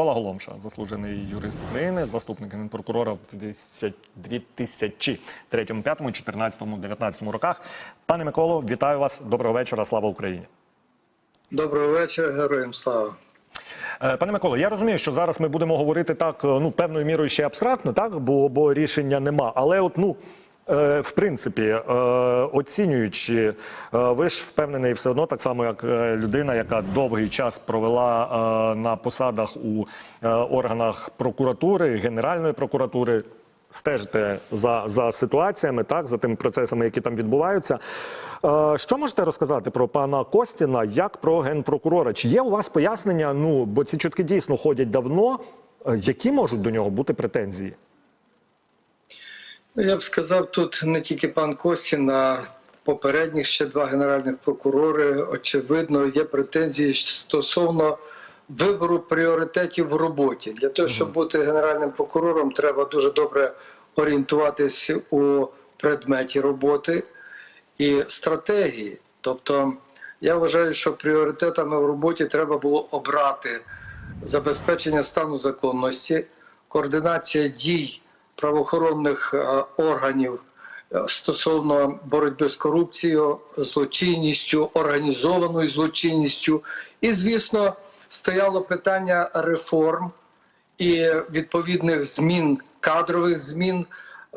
Микола Голомша, заслужений юрист України, заступник генпрокурора в 2003, 2005, 14, 19 роках. Пане Миколо, вітаю вас. Доброго вечора. Слава Україні. Доброго вечора, героям слава. Е, Пане Миколо, я розумію, що зараз ми будемо говорити так, е, ну певною мірою ще абстрактно, так бо, бо рішення нема. Але от ну. Е, В принципі, е, оцінюючи, е, ви ж впевнений все одно, так само як людина, яка довгий час провела на посадах у органах прокуратури, Генеральної прокуратури, стежите за, за ситуаціями, так за тими процесами, які там відбуваються. Що можете розказати про пана Костіна, як про генпрокурора? Чи є у вас пояснення? Ну бо ці чутки дійсно ходять давно. Які можуть до нього бути претензії? Я б сказав, тут не тільки пан Костін, а попередніх ще два генеральних прокурори. Очевидно, є претензії стосовно вибору пріоритетів в роботі. Для того, щоб бути генеральним прокурором, треба дуже добре орієнтуватись у предметі роботи і стратегії. Тобто, я вважаю, що пріоритетами в роботі треба було обрати забезпечення стану законності, координація дій правоохоронних е, органів е, стосовно боротьби з корупцією, злочинністю, організованою злочинністю. І, звісно, стояло питання реформ і відповідних змін, кадрових змін,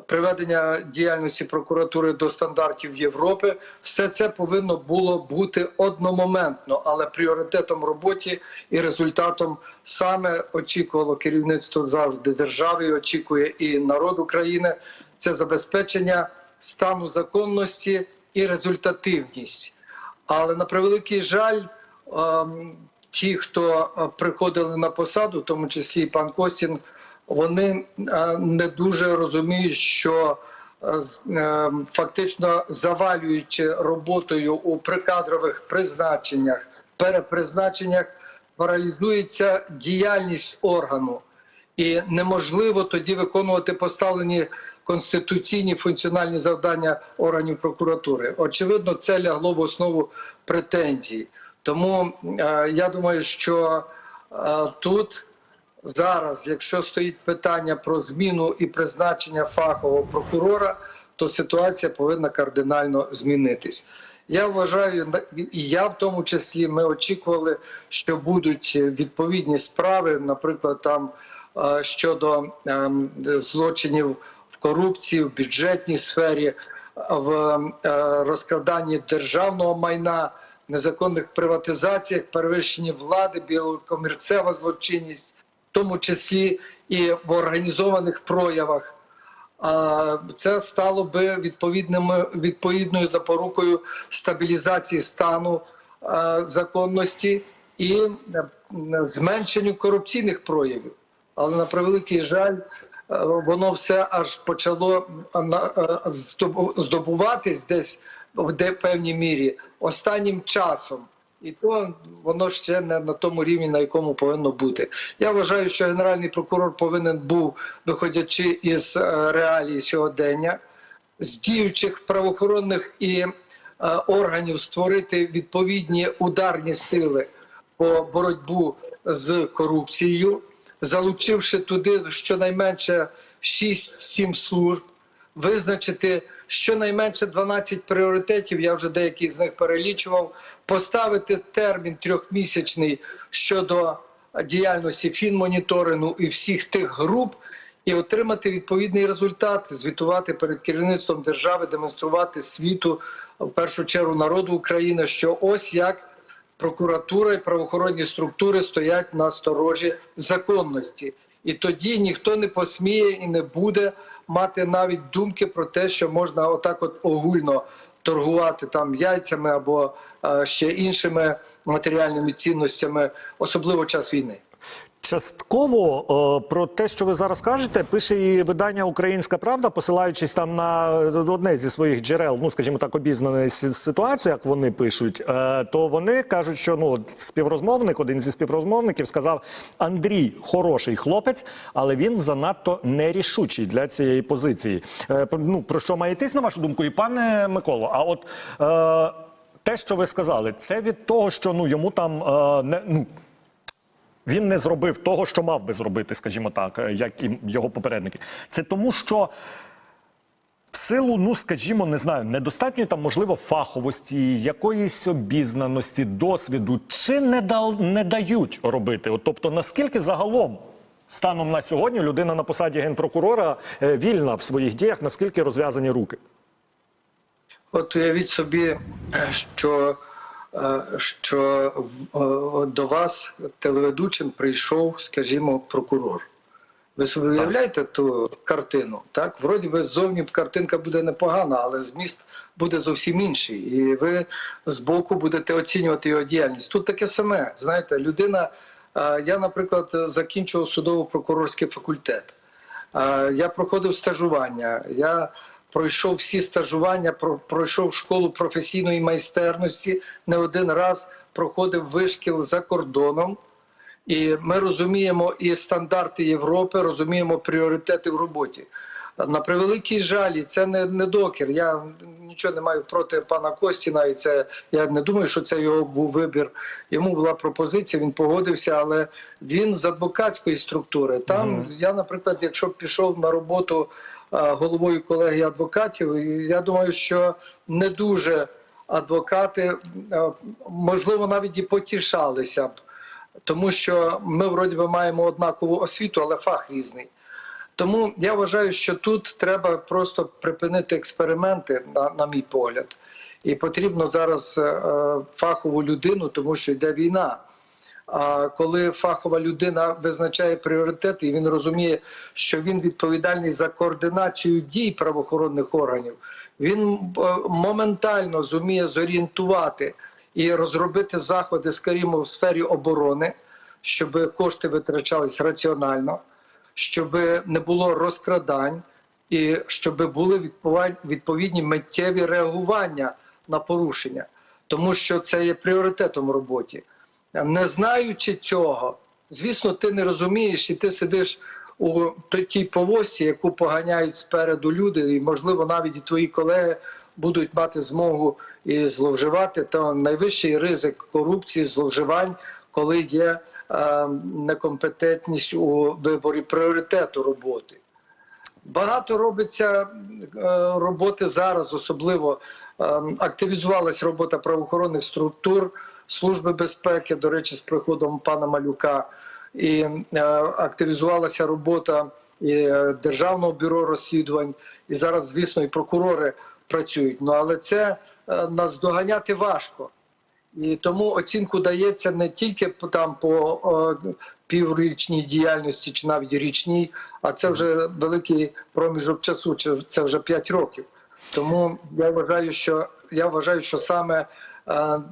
приведення діяльності прокуратури до стандартів Європи. Все це повинно було бути одномоментно, але пріоритетом в роботі і результатом саме очікувало керівництво завжди держави, і очікує і народ України. Це забезпечення стану законності і результативність. Але на превеликий жаль, ем, ті, хто е, приходили на посаду, в тому числі і пан Костін, вони е, не дуже розуміють, що е, е, фактично завалюючи роботою у прикадрових призначеннях, перепризначеннях, паралізується діяльність органу, і неможливо тоді виконувати поставлені конституційні функціональні завдання органів прокуратури. Очевидно, це лягло в основу претензій. Тому я думаю, що тут зараз, якщо стоїть питання про зміну і призначення фахового прокурора, то ситуація повинна кардинально змінитись. Я вважаю, і я в тому числі ми очікували, що будуть відповідні справи, наприклад, там е, щодо ем, злочинів в корупції, в бюджетній сфері, в е, розкраданні державного майна, незаконних приватизаціях, перевищенні влади, білокомірцева злочинність, тому числі і в організованих проявах. Це стало би відповідними відповідною запорукою стабілізації стану законності і зменшенню корупційних проявів. Але на превеликий жаль, е, воно все аж почало е, е, здобу- здобуватись десь в певній мірі останнім часом. І то воно ще не на тому рівні, на якому повинно бути. Я вважаю, що генеральний прокурор повинен був, виходячи із е, реалій сьогодення, з діючих правоохоронних і е, органів створити відповідні ударні сили по боротьбу з корупцією, залучивши туди щонайменше 6-7 служб, визначити щонайменше 12 пріоритетів. Я вже деякі з них перелічував. Поставити термін трьохмісячний щодо діяльності фінмоніторингу і всіх тих груп, і отримати відповідний результат, звітувати перед керівництвом держави, демонструвати світу в першу чергу народу України, що ось як прокуратура і правоохоронні структури стоять на сторожі законності, і тоді ніхто не посміє і не буде мати навіть думки про те, що можна отак, от огульно торгувати там яйцями або е, ще іншими матеріальними цінностями, особливо час війни. Частково е, про те, що ви зараз кажете, пише і видання Українська Правда, посилаючись там на одне зі своїх джерел, ну скажімо так, обізнане з ситуацією, як вони пишуть, е, то вони кажуть, що ну співрозмовник, один зі співрозмовників, сказав: Андрій хороший хлопець, але він занадто нерішучий для цієї позиції. Е, ну про що має йтись, на вашу думку, і пане Миколо? А от те, що ви сказали, це від того, що ну йому там е, не ну. Він не зробив того, що мав би зробити, скажімо так, е, як і його попередники. Це тому, що в силу, ну скажімо, не знаю, недостатньої там, можливо, фаховості, якоїсь обізнаності, досвіду, чи не, дал, не дають робити. От, тобто, наскільки загалом. Станом на сьогодні людина на посаді генпрокурора е, вільна в своїх діях, наскільки розв'язані руки? От уявіть собі, е, що, що в- е, до вас телеведучим прийшов, скажімо, прокурор. Ви собі уявляєте ту картину? Так, вроді би ззовні картинка буде непогана, але зміст буде зовсім інший. І ви збоку будете оцінювати його діяльність. Тут таке саме. Знаєте, людина. е, Я, наприклад, закінчував судово-прокурорський факультет. Е, Я проходив стажування. Я пройшов всі стажування, про- пройшов школу професійної майстерності, не один раз проходив вишкіл за кордоном. І ми розуміємо і стандарти Європи, розуміємо пріоритети в роботі. На превеликий жаль, це не, не докір. Я нічого не маю проти пана Костіна, і це я не думаю, що це його був вибір. Йому була пропозиція, він погодився, але він з адвокатської структури. Там я, наприклад, якщо б пішов на роботу головою колегії адвокатів, я думаю, що не дуже адвокати можливо навіть і потішалися б тому що ми вроді би маємо однакову освіту, але фах різний. Тому я вважаю, що тут треба просто припинити експерименти, на, на мій погляд. І потрібно зараз е, фахову людину, тому що йде війна. Коли фахова людина визначає пріоритети, і він розуміє, що він відповідальний за координацію дій правоохоронних органів, він е, моментально зуміє зорієнтувати і розробити заходи, скажімо, в сфері оборони, щоб кошти витрачались раціонально, щоб не було розкрадань, і щоб були відповідні миттєві реагування на порушення, тому що це є пріоритетом в роботі. Не знаючи цього, звісно, ти не розумієш, і ти сидиш у тій повозці, яку поганяють спереду люди, і можливо навіть і твої колеги будуть мати змогу і зловживати. То найвищий ризик корупції, зловживань, коли є е, некомпетентність у виборі пріоритету роботи. Багато робиться е, роботи зараз, особливо е, активізувалась робота правоохоронних структур, служби безпеки, до речі, з приходом пана Малюка, і е, активізувалася робота і е, Державного бюро розслідувань, і зараз, звісно, і прокурори працюють. Ну але це е, наздоганяти важко. І тому оцінку дається не тільки там по е, піврічній діяльності чи навіть річній, а це вже великий проміжок часу, чи це вже 5 років. Тому я вважаю, що я вважаю, що саме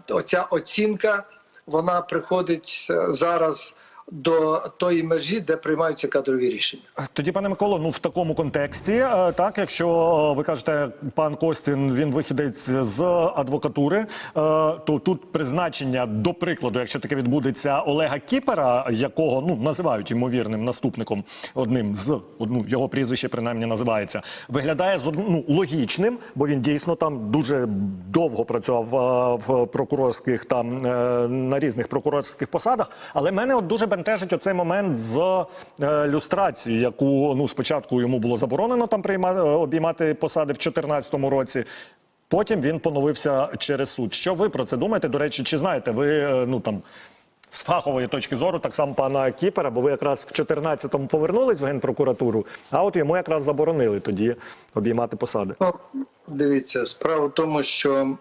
оця оцінка вона приходить е, зараз до тої межі, де приймаються кадрові рішення. Тоді, пане Миколо, ну в такому контексті, е, так якщо е, ви кажете, пан Костін він вихідець з адвокатури, е, то тут призначення до прикладу, якщо таке відбудеться Олега Кіпера, якого ну називають ймовірним наступником, одним з одну його прізвище принаймні називається, виглядає з ну, логічним, бо він дійсно там дуже довго працював в прокурорських там на різних прокурорських посадах. Але мене от дуже бентежить оцей момент з е, люстрацією, яку ну спочатку йому було заборонено там приймати обіймати посади в 2014 році. Потім він поновився через суд. Що ви про це думаєте? До речі, чи знаєте ви е, ну там з фахової точки зору, так само пана Кіпера, бо ви якраз в 14-му повернулись в генпрокуратуру, а от йому якраз заборонили тоді обіймати посади. Ну, дивіться, справа в тому, що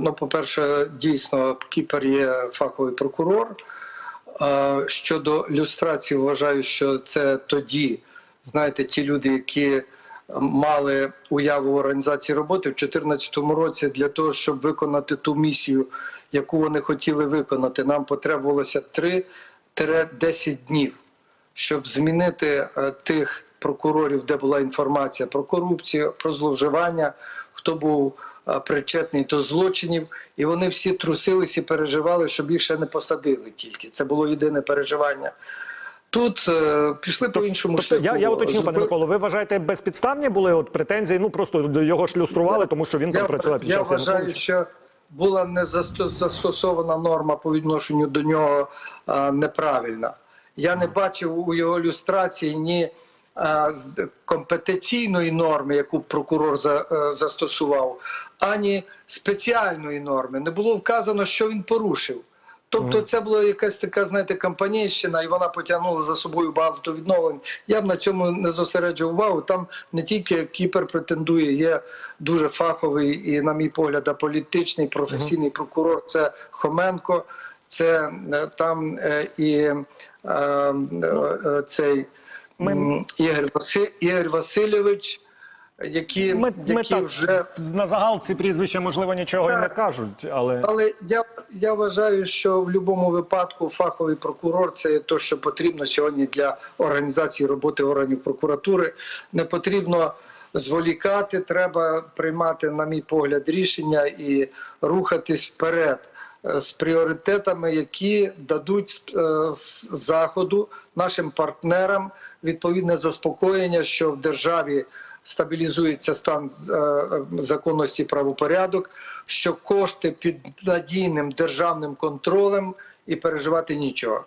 ну, по-перше, дійсно Кіпер є фаховий прокурор. Щодо люстрації, вважаю, що це тоді, знаєте, ті люди, які мали уяву в організації роботи в 2014 році для того, щоб виконати ту місію, яку вони хотіли виконати, нам потребувалося 3-10 днів щоб змінити е, тих прокурорів, де була інформація про корупцію, про зловживання, хто був причетний до злочинів, і вони всі трусились і переживали, щоб їх ще не посадили. Тільки це було єдине переживання. Тут е, пішли по іншому Тобто, шляху. я, я уточню, пане Миколо, ви вважаєте безпідставні були от претензії? Ну просто його ж люстрували, тому що він там я, працював під я час вважаю, Януковича. що була не засто- застосована норма по відношенню до нього а, неправильна. Я не бачив у його люстрації ні з- компетенційної норми, яку прокурор за, е, застосував, ані спеціальної норми. Не було вказано, що він порушив. Тобто це була якась така, знаєте, кампанійщина, і вона потягнула за собою багато відновлень. Я б на цьому не зосереджував увагу. Там не тільки Кіпер претендує, є дуже фаховий і, на мій погляд, аполітичний професійний прокурор. Це Хоменко, це е, там е, і е, е, цей Ігор Васильович, які, Ми, ми які так вже на загал ці прізвища, можливо, нічого і не кажуть, але але я, я вважаю, що в будь-якому випадку фаховий прокурор це є те, що потрібно сьогодні для організації роботи органів прокуратури. Не потрібно зволікати, треба приймати, на мій погляд, рішення і рухатись вперед е, з пріоритетами, які дадуть е, з заходу нашим партнерам відповідне заспокоєння, що в державі стабілізується стан е, законності правопорядок, що кошти під надійним державним контролем і переживати нічого.